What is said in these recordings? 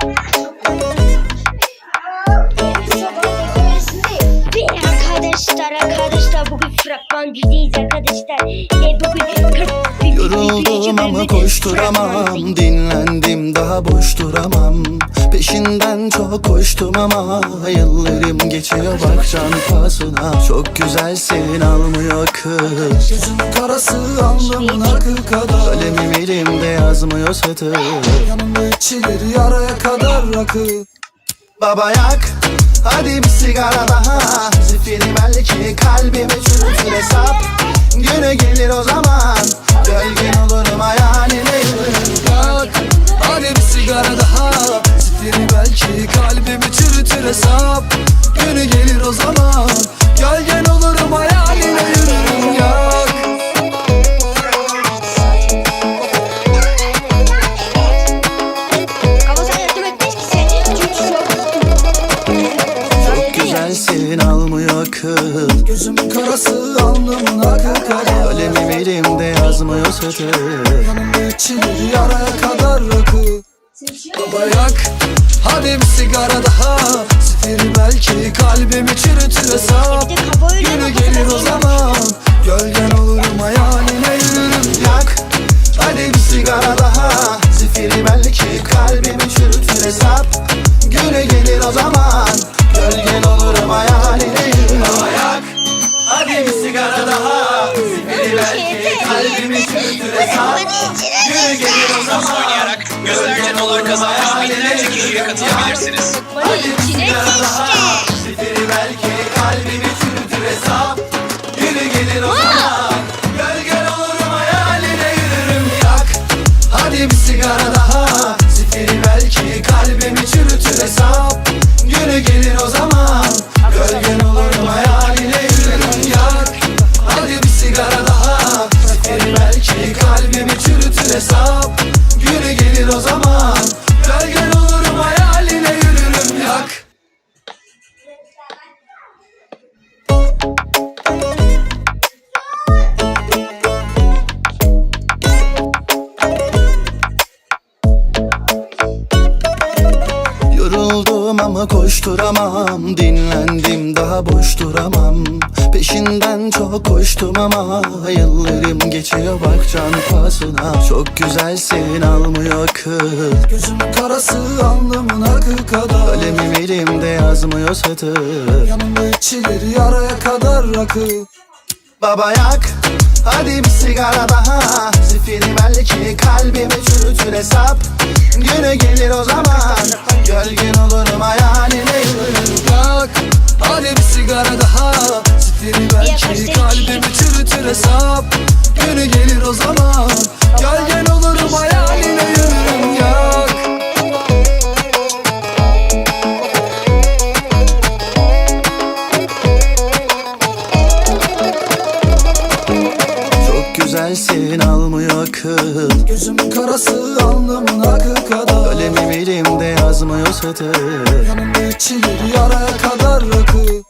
Ve arkadaşlar arkadaşlar bugün fragman birdeyiz arkadaşlar. Bugün 41. Yoruldum ama koşturamam Dinlendim daha boş duramam. Peşinden çok koştum ama Yıllarım geçiyor. Bak can pahasına Çok güzelsin almıyor kız. Gözüm karası alnımın akı kadar. Kalemim elimde yazmıyor satır. Yanımda içilir yaraya kadar rakı. Baba yak Hadi bir sigara daha. Zifiri belki kalbimi çürütür hesap. Günü gelir o zaman Gölgen olurum hayaline çürütür hesap. Günü gelir o zaman. Gölgen olurum hayaline yürürüm yak. Çok güzelsin almıyor kız. Gözüm karası alnımın akı kadar Kalemim elimde yazmıyor satır Yanımda içilir yaraya kadar rakı Baba yak hadi bir sigara daha. Zifiri belki kalbimi çürütür hesap Günü gelir o zaman Gölgen olurum hayaline yürürüm Yak Hadi bir sigara daha. Zifiri belki kalbimi çürütür hesap Günü gelir o zaman Gölgen olurum hayaline yürürüm Yak Hadi bir sigara daha. Zifiri belki kalbimi çürütür hesap Günü gelir katılabilirsiniz. Bana koşturamam Dinlendim daha boş duramam. Peşinden çok koştum ama Yıllarım geçiyor. Bak can pahasına Çok güzelsin almıyor kız. Gözüm karası alnımın akı kadar. Kalemim elimde yazmıyor satır. Yanımda içilir yaraya kadar rakı. Baba yak Hadi bir sigara daha. Zifiri belki kalbimi çürütür hesap Günü gelir o zaman. Gölgen olurum hayaline Yak hadi bir sigara daha. Zifiri belki kalbimi çürütür hesap. Günü gelir o zaman. Gölgen olurum hayaline yürürüm yak Çok güzelsin almıyor kız. Gözüm karası satır Yanımda içilir yaraya kadar rakı.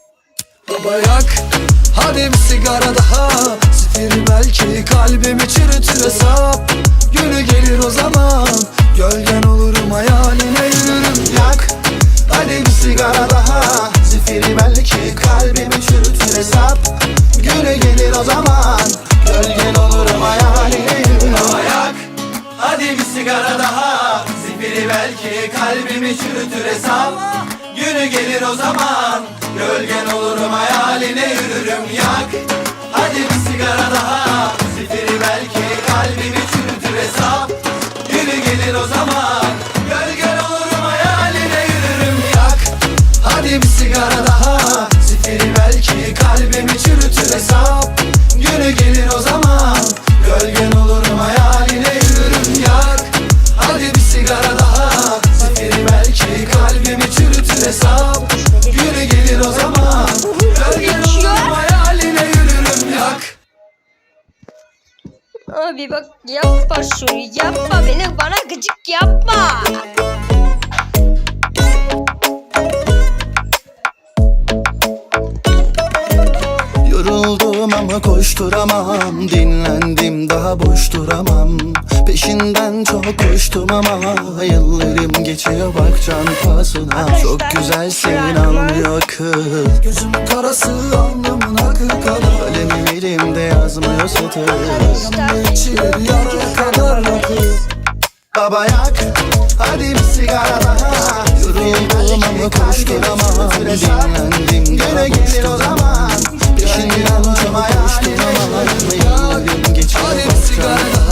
Baba yak hadi bir sigara daha. Zifiri belki kalbimi çürütür hesap. Günü gelir o zaman Gölgen olurum hayaline yürürüm. Yak Hadi bir sigara daha. Zifiri belki kalbimi çürütür hesap. Günü gelir o zaman Gölgen olurum hayaline yürürüm. Yak Hadi bir sigara daha Zifiri belki kalbimi çürütür hesap. Günü gelir o zaman Gölgen olurum hayaline yürürüm yak. Hadi bir sigara daha Zifiri belki kalbimi çürütür hesap. Günü gelir o zaman Gölgen olurum hayaline yürürüm yak. Hadi bir sigara daha hesap. Günü gelir o zaman. Gölgen olurum hayaline yürürüm yak. Abi bak yapma şunu yapma beni bana gıcık yapma. Yoruldum ama koşturamam. Dinlendim daha boş duramam peşinden çok koştum ama Yıllarım geçiyor bak can pasına Çok güzelsin almıyor kız. Gözüm karası alnımın akı kadar. Kalemi verimde yazmıyor satır. Çiğir yarı kadar rakı Baba yak hadi bir sigara daha. Yoruldum ama koşturamam Dinlendim. Gene gelir o zaman. Peşinden çok koşturamam Yıllarım geçiyor bak can